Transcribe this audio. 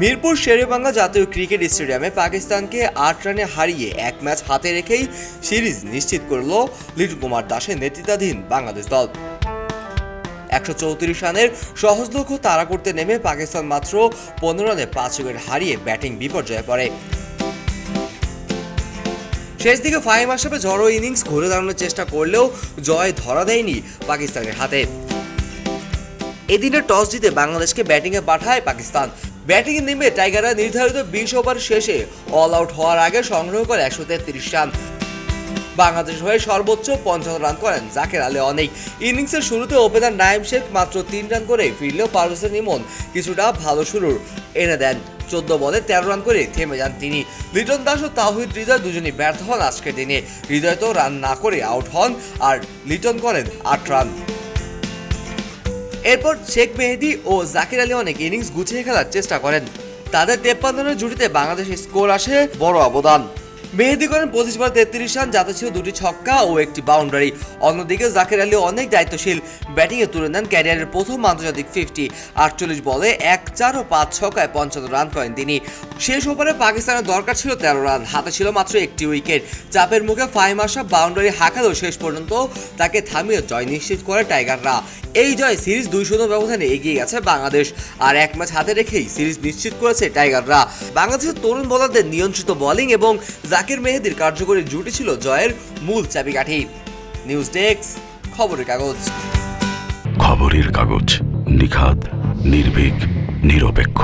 মিরপুর শেরেবাংলা জাতীয় ক্রিকেট স্টেডিয়ামে পাকিস্তানকে আট রানে হারিয়ে এক ম্যাচ হাতে রেখেই সিরিজ নিশ্চিত করল লিটন কুমার দাসের নেতৃত্বাধীন বাংলাদেশ দল। একশো চৌত্রিশ রানের সহজ লক্ষ্য তাড়া করতে নেমে পাকিস্তান মাত্র পনেরো রানে পাঁচ উইকেট হারিয়ে ব্যাটিং বিপর্যয়ে পড়ে। শেষ দিকে ফাহিম আশরাফের ঝড়ো ইনিংস ঘুরে দাঁড়ানোর চেষ্টা করলেও জয় ধরা দেয়নি পাকিস্তানের হাতে। এদিনে টস জিতে বাংলাদেশকে ব্যাটিংয়ে পাঠায় পাকিস্তান। ব্যাটিংয়ে নেমে টাইগাররা নির্ধারিত বিশ ওভার শেষে অল আউট হওয়ার আগে সংগ্রহ করে একশো তেত্রিশ রান। বাংলাদেশ হয়ে সর্বোচ্চ পঞ্চান্ন রান করেন জাকের আলী অনেক। ইনিংসের শুরুতে ওপেনার নাইম শেখ মাত্র তিন রান করে ফিরলেও পারভেজের ইমন কিছুটা ভালো শুরুর এনে দেন। চোদ্দ বলে তেরো রান করে থেমে যান তিনি। লিটন দাস ও তাহিদ হৃদয় দুজনই ব্যর্থ হন আজকের দিনে। হৃদয় তো রান না করে আউট হন, আর লিটন করেন আট রান। এরপর শেখ মেহেদি ও জাকির আলী অনেক ইনিংস গুছিয়ে খেলার চেষ্টা করেন। তাদের তেপ্পান্ন জুটিতে বাংলাদেশের স্কোর আসে বড় অবদান। মেহেদি করেন পঁচিশ বার তেত্রিশ রান, যাতে ছিল দুটি ছক্কা ও একটি বাউন্ডারি। অন্যদিকে জাকির আলী অনেক দায়িত্বশীল। ব্যাটিংয়ে তুলে নেন ক্যারিয়ারের প্রথম আন্তর্জাতিক ফিফটি। আটচল্লিশ বলে এক, চার ও পাঁচ ছক্কায় পঞ্চান্ন রান করেন তিনি। শেষ ওভারে পাকিস্তানের দরকার ছিল তেরো রান। হাতে ছিল মাত্র একটি উইকেট। চাপের মুখে ফাইম আশরাফ বাউন্ডারি হাঁকালেও শেষ পর্যন্ত তাকে থামিয়ে জয় নিশ্চিত করে টাইগাররা। এই জয় সিরিজ দুই শূন্য ব্যবধানে এগিয়ে গেছে বাংলাদেশ। আর এক ম্যাচ হাতে রেখেই সিরিজ নিশ্চিত করেছে টাইগাররা। বাংলাদেশের তরুণ বোলারদের নিয়ন্ত্রিত বোলিং এবং জাকির মেহেদির কার্যকরী জুটি ছিল জয়ের মূল চাবিকাঠি। নিউজ ডেস্ক খবরের কাগজ। খবরের কাগজ নিখাত নির্ভীক, নিরপেক্ষ।